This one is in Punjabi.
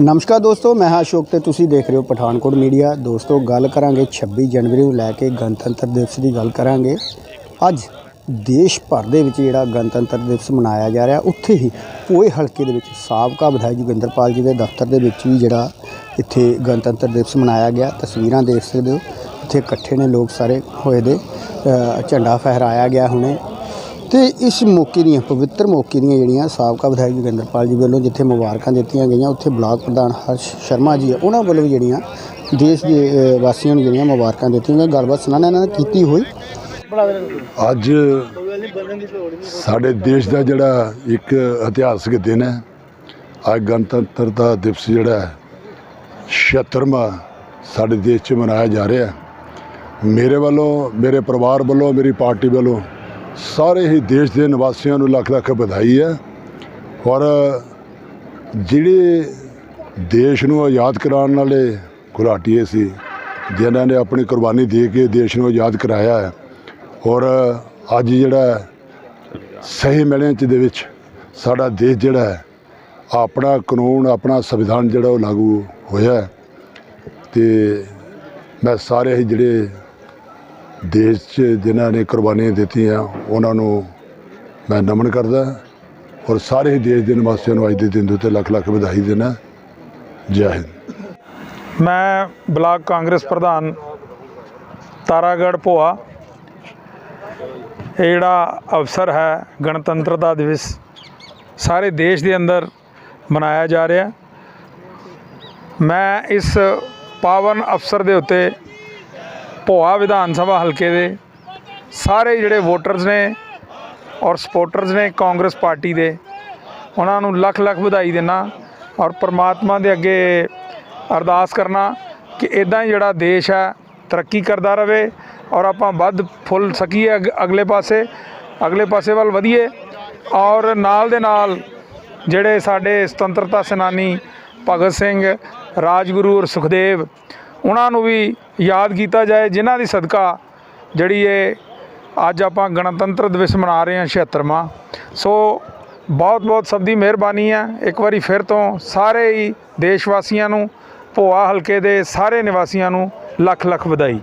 ਨਮਸਕਾਰ ਦੋਸਤੋ, ਮੈਂ ਹਾਂ ਅਸ਼ੋਕ ਤੇ ਤੁਸੀਂ ਦੇਖ ਰਹੇ ਹੋ ਪਠਾਨਕੋਟ ਮੀਡੀਆ। ਦੋਸਤੋ, ਗੱਲ ਕਰਾਂਗੇ 26 ਜਨਵਰੀ ਨੂੰ ਲੈ ਕੇ ਗਣਤੰਤਰ ਦਿਵਸ ਦੀ ਗੱਲ ਕਰਾਂਗੇ। ਅੱਜ ਦੇਸ਼ ਭਰ ਦੇ ਵਿੱਚ ਜਿਹੜਾ ਗਣਤੰਤਰ ਦਿਵਸ ਮਨਾਇਆ ਜਾ ਰਿਹਾ, ਉੱਥੇ ਹੀ ਪੋਏ ਹਲਕੇ ਦੇ ਵਿੱਚ ਸਾਬਕਾ ਵਿਧਾਇਕ ਜੋਗਿੰਦਰਪਾਲ ਜੀ ਦੇ ਦਫ਼ਤਰ ਦੇ ਵਿੱਚ ਵੀ ਜਿਹੜਾ ਇੱਥੇ ਗਣਤੰਤਰ ਦਿਵਸ ਮਨਾਇਆ ਗਿਆ। ਤਸਵੀਰਾਂ ਦੇਖ ਸਕਦੇ ਹੋ, ਇੱਥੇ ਇਕੱਠੇ ਨੇ ਲੋਕ ਸਾਰੇ ਹੋਏ ਦੇ ਝੰਡਾ ਫਹਿਰਾਇਆ ਗਿਆ ਹੁਣੇ। ਤੇ ਇਸ ਮੌਕੇ ਦੀਆਂ, ਪਵਿੱਤਰ ਮੌਕੇ ਦੀਆਂ ਜਿਹੜੀਆਂ ਸਾਬਕਾ ਵਿਧਾਇਕ ਜੋਗਿੰਦਰਪਾਲ ਜੀ ਵੱਲੋਂ ਜਿੱਥੇ ਮੁਬਾਰਕਾਂ ਦਿੱਤੀਆਂ ਗਈਆਂ, ਉੱਥੇ ਬਲਾਕ ਪ੍ਰਧਾਨ ਹਰਸ਼ ਸ਼ਰਮਾ ਜੀ ਹੈ ਉਹਨਾਂ ਵੱਲੋਂ ਵੀ ਜਿਹੜੀਆਂ ਦੇਸ਼ ਦੇ ਵਾਸੀਆਂ ਨੂੰ ਜਿਹੜੀਆਂ ਮੁਬਾਰਕਾਂ ਦਿੱਤੀਆਂ ਗਈਆਂ। ਗੱਲਬਾਤ ਸੁਣਾਉਣਾ ਇਹਨਾਂ ਨੇ ਕੀਤੀ ਹੋਈ। ਅੱਜ ਸਾਡੇ ਦੇਸ਼ ਦਾ ਜਿਹੜਾ ਇੱਕ ਇਤਿਹਾਸਕ ਦਿਨ ਹੈ, ਅੱਜ ਗਣਤੰਤਰਤਾ ਦਿਵਸ ਜਿਹੜਾ ਹੈ 76ਵਾਂ ਸਾਡੇ ਦੇਸ਼ 'ਚ ਮਨਾਇਆ ਜਾ ਰਿਹਾ ਹੈ। ਮੇਰੇ ਵੱਲੋਂ, ਮੇਰੇ ਪਰਿਵਾਰ ਵੱਲੋਂ, ਮੇਰੀ ਪਾਰਟੀ ਵੱਲੋਂ ਸਾਰੇ ਹੀ ਦੇਸ਼ ਦੇ ਨਿਵਾਸੀਆਂ ਨੂੰ ਲੱਖ ਲੱਖ ਵਧਾਈ ਹੈ। ਔਰ ਜਿਹੜੇ ਦੇਸ਼ ਨੂੰ ਆਜ਼ਾਦ ਕਰਾਉਣ ਵਾਲੇ ਘੁਲਾਟੀਏ ਸੀ, ਜਿਨ੍ਹਾਂ ਨੇ ਆਪਣੀ ਕੁਰਬਾਨੀ ਦੇ ਕੇ ਦੇਸ਼ ਨੂੰ ਆਜ਼ਾਦ ਕਰਾਇਆ ਹੈ, ਔਰ ਅੱਜ ਜਿਹੜਾ ਸਹੀ ਮਿਲਿਆਂ ਚ ਦੇ ਵਿੱਚ ਸਾਡਾ ਦੇਸ਼ ਜਿਹੜਾ ਹੈ, ਆਪਣਾ ਕਾਨੂੰਨ, ਆਪਣਾ ਸੰਵਿਧਾਨ ਜਿਹੜਾ ਉਹ ਲਾਗੂ ਹੋਇਆ ਹੈ। ਤੇ ਮੈਂ ਸਾਰੇ ਹੀ ਜਿਹੜੇ ਦੇਸ਼ 'ਚ ਜਿਨ੍ਹਾਂ ਨੇ ਕੁਰਬਾਨੀਆਂ ਦਿੱਤੀਆਂ, ਉਹਨਾਂ ਨੂੰ ਮੈਂ ਨਮਨ ਕਰਦਾ ਔਰ ਸਾਰੇ ਹੀ ਦੇਸ਼ ਦੇ ਨਿਵਾਸੀਆਂ ਨੂੰ ਅੱਜ ਦੇ ਦਿਨ ਦੇ ਉੱਤੇ ਲੱਖ ਲੱਖ ਵਧਾਈ ਦੇਣਾ ਜੈ ਹਿੰਦ। ਮੈਂ ਬਲਾਕ ਕਾਂਗਰਸ ਪ੍ਰਧਾਨ ਤਾਰਾਗੜ੍ਹ ਭੋਆ। ਇਹ ਜਿਹੜਾ ਅਵਸਰ ਹੈ ਗਣਤੰਤਰਤਾ ਦਿਵਸ ਸਾਰੇ ਦੇਸ਼ ਦੇ ਅੰਦਰ ਮਨਾਇਆ ਜਾ ਰਿਹਾ। ਮੈਂ ਇਸ ਪਾਵਨ ਅਵਸਰ ਦੇ ਉੱਤੇ ਭੋਆ ਵਿਧਾਨ ਸਭਾ ਹਲਕੇ ਦੇ ਸਾਰੇ ਜਿਹੜੇ ਵੋਟਰਸ ਨੇ ਔਰ ਸਪੋਰਟਰਸ ਨੇ ਕਾਂਗਰਸ ਪਾਰਟੀ ਦੇ, ਉਹਨਾਂ ਨੂੰ ਲੱਖ ਲੱਖ ਵਧਾਈ ਦੇਣਾ ਔਰ ਪ੍ਰਮਾਤਮਾ ਦੇ ਅੱਗੇ ਅਰਦਾਸ ਕਰਨਾ ਕਿ ਇਦਾਂ ਹੀ ਜਿਹੜਾ ਦੇਸ਼ ਹੈ ਤਰੱਕੀ ਕਰਦਾ ਰਵੇ ਔਰ ਆਪਾਂ ਵੱਧ ਫੁੱਲ ਸਕੀਏ ਅਗ- ਅਗਲੇ ਪਾਸੇ ਅਗਲੇ ਪਾਸੇ ਵੱਲ ਵਧੀਏ ਔਰ ਨਾਲ ਦੇ ਨਾਲ ਜਿਹੜੇ ਸਾਡੇ ਸੁਤੰਤਰਤਾ ਸੈਨਾਨੀ ਭਗਤ ਸਿੰਘ, ਰਾਜਗੁਰੂ ਔਰ ਸੁਖਦੇਵ ਉਹਨਾਂ ਨੂੰ ਵੀ ਯਾਦ ਕੀਤਾ ਜਾਏ, ਜਿਨ੍ਹਾਂ ਦੀ ਸਦਕਾ ਜਿਹੜੀ ਇਹ ਅੱਜ ਆਪਾਂ ਗਣਤੰਤਰ ਦਿਵਸ ਮਨਾ ਰਹੇ ਹਾਂ 76ਵਾਂ ਸੋ ਬਹੁਤ ਬਹੁਤ ਸਭ ਦੀ ਮਿਹਰਬਾਨੀ ਹੈ। ਇੱਕ ਵਾਰੀ ਫਿਰ ਤੋਂ ਸਾਰੇ ਹੀ ਦੇਸ਼ ਵਾਸੀਆਂ ਨੂੰ, ਭੋਆ ਹਲਕੇ ਦੇ ਸਾਰੇ ਨਿਵਾਸੀਆਂ ਨੂੰ ਲੱਖ ਲੱਖ ਵਧਾਈ।